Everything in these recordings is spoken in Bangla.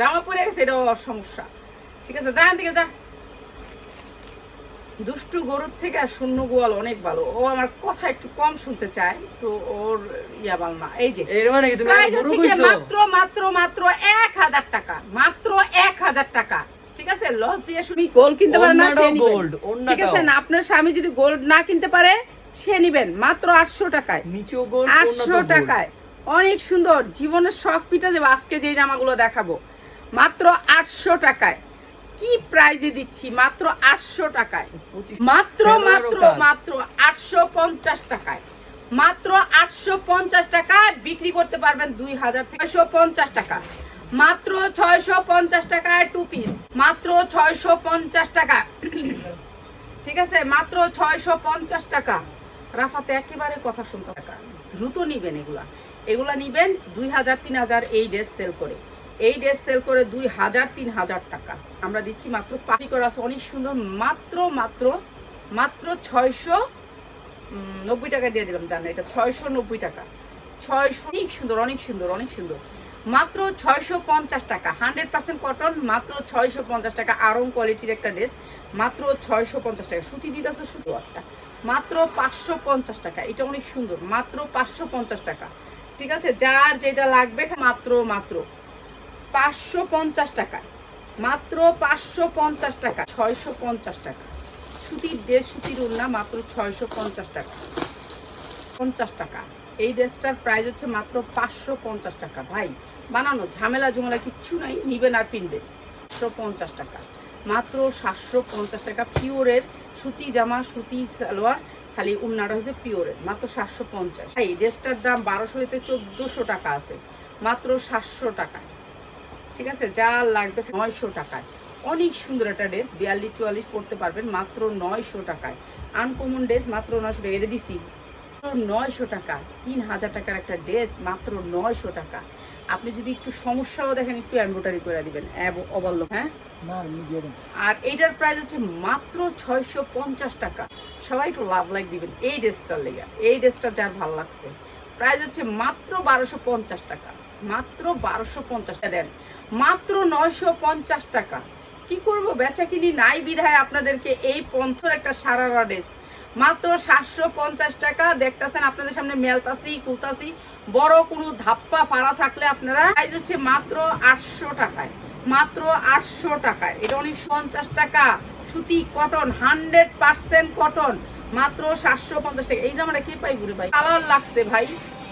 জামা পরে গেছে এটাও সমস্যা ঠিক আছে যা দিকে যা। দুষ্টু গরুর থেকে আর শূন্য গোয়াল অনেক ভালো। ও আমার কথা একটু কম শুনতে চায় তো ওর ইয়া বাল না এই যে। এর মানে কি তুমি গরু কইছো মাত্র মাত্র মাত্র এক হাজার টাকা মাত্র এক হাজার টাকা। ঠিক আছে লস দিয়ে শুনি গোল্ড কিনতে পারে না। ঠিক আছে না আপনার স্বামী যদি গোল্ড না কিনতে পারে সে নিবেন মাত্র আটশো টাকায়। আটশো টাকায়। অনেক সুন্দর জীবনের শখ পিঠা যাবে আজকে যে জামাগুলো দেখাবো। মাত্র আটশো টাকায়। কি প্রাইজে দিচ্ছি? মাত্র আটশো টাকায়। মাত্র মাত্র মাত্র আটশো পঞ্চাশ টাকায়। মাত্র আটশো পঞ্চাশ টাকায় বিক্রি করতে পারবেন দুই হাজার ছয়শো পঞ্চাশ টাকা। মাত্র ছয়শো পঞ্চাশ টাকায় টু পিস মাত্র ছয়শো পঞ্চাশ টাকা। ঠিক আছে? মাত্র ছয়শো পঞ্চাশ টাকা। রাফাতে একেবারে কথা শুনতে টাকা দ্রুত নিবেন এগুলা। এগুলা নিবেন দুই হাজার তিন হাজার এই ড্রেস সেল করে। এই ড্রেস সেল করে দুই হাজার, তিন হাজার টাকা। আমরা দিচ্ছি মাত্র পাটি করা আছে অনেক সুন্দর, মাত্র মাত্র মাত্র ছয়শো নব্বই টাকা দিয়ে দিলাম, জানো, এটা ছয়শো নব্বই টাকা। ছয়শো, অনেক সুন্দর অনেক সুন্দর অনেক সুন্দর। মাত্র ছয়শো পঞ্চাশ টাকা, হান্ড্রেড পার্সেন্ট কটন, মাত্র ছয়শো পঞ্চাশ টাকা আরং কোয়ালিটির একটা ড্রেস, মাত্র ছয়শো পঞ্চাশ টাকা। সুতি দিতেছে সুতো একটা মাত্র পাঁচশো পঞ্চাশ টাকা, এটা অনেক সুন্দর, মাত্র পাঁচশো পঞ্চাশ টাকা। ঠিক আছে, যার যেটা লাগবে, মাত্র মাত্র। পাঁচশো পঞ্চাশ টাকা মাত্র পাঁচশো পঞ্চাশ টাকা ছয়শো পঞ্চাশ টাকা। সুতির ড্রেস, সুতির উন্না মাত্র ছয়শো পঞ্চাশ টাকা। পঞ্চাশ টাকা। এই ড্রেসটার প্রাইস হচ্ছে মাত্র পাঁচশো পঞ্চাশ টাকা। ভাই, বানানো ঝামেলা ঝুমেলা কিচ্ছু নাই, নিবেন আর কিনবেন সাতশো পঞ্চাশ টাকা। মাত্র সাতশো পঞ্চাশ টাকা পিওরের সুতি জামা, সুতি সালোয়ার, খালি উন্নাটা হচ্ছে পিওরের। মাত্র সাতশো পঞ্চাশ। এই ড্রেসটার দাম বারোশো হইতে চোদ্দোশো টাকা আছে। মাত্র সাতশো টাকা ঠিক আছে? যা লাগবে নয়শো টাকায়। অনেক সুন্দর একটা ড্রেস বিয়াল্লিশ চুয়াল্লিশ পড়তে পারবেন মাত্র নয়শো টাকায়। আনকমন ড্রেস মাত্র নয়শো টাকা এটা দিছি। নয়শো টাকা তিন হাজার টাকার একটা ড্রেস মাত্র নয়শো টাকা আপনি যদি একটু সমস্যাও দেখেন একটু এমব্রয়ডারি করে দিবেন। অবল্য হ্যাঁ? আর এইটার প্রাইস হচ্ছে মাত্র ছয়শো পঞ্চাশ টাকা। সবাই একটু লাভ লাইক দিবেন এই ড্রেসটার লেগে। এই ড্রেসটা যার ভালো লাগছে। প্রাইস হচ্ছে মাত্র বারোশো পঞ্চাশ টাকা। মাত্র বারোশো পঞ্চাশ দেন। মাত্র নয়শো পঞ্চাশ টাকা। কি করব? বেচা কিনি নাই বিধায় আপনাদেরকে এই পন্থর একটা সারারা ড্রেস মাত্র সাতশো পঞ্চাশ টাকা। দেখতেছেন আপনাদের সামনে মেলতাছি, কুলতাছি। বড় কোনো ধাপ্পা ফাড়া থাকলে আপনারা প্রাইস হচ্ছে মাত্র আটশো টাকায়। মাত্র আটশো টাকায়। এটা অনেক পঞ্চাশ টাকা। সুতি কটন, হান্ড্রেড পার্সেন্ট কটন। মাত্র সাতশো পঞ্চাশ টাকা। এই জামাটা কে পাই ঘুরে ভাই? কালার লাগছে ভাই।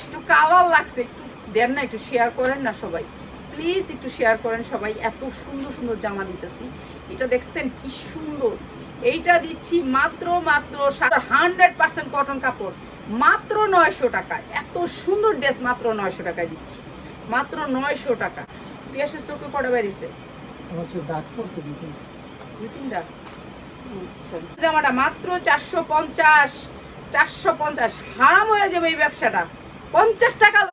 একটু কালার লাগছে, একটু দেন না একটু শেয়ার করেন না সবাই। প্লিজ একটু শেয়ার করেন সবাই এত সুন্দর সুন্দর জামা দিতেছি। এটা দেখছেন কি সুন্দর। এইটা দিচ্ছি মাত্র মাত্র হান্ড্রেড পার্সেন্ট কটন কাপড়। মাত্র নয়শো টাকা। এত সুন্দর ড্রেস মাত্র নয়শো টাকায় দিচ্ছি। মাত্র নয়শো টাকা। পিয়াসের চোখে কটা বেরিয়েছে? দুই তিনটা? আচ্ছা। জামাটা মাত্র চারশো পঞ্চাশ। চারশো পঞ্চাশ। হারাম হয়ে যাবে এই ব্যবসাটা। পঞ্চাশ টাকা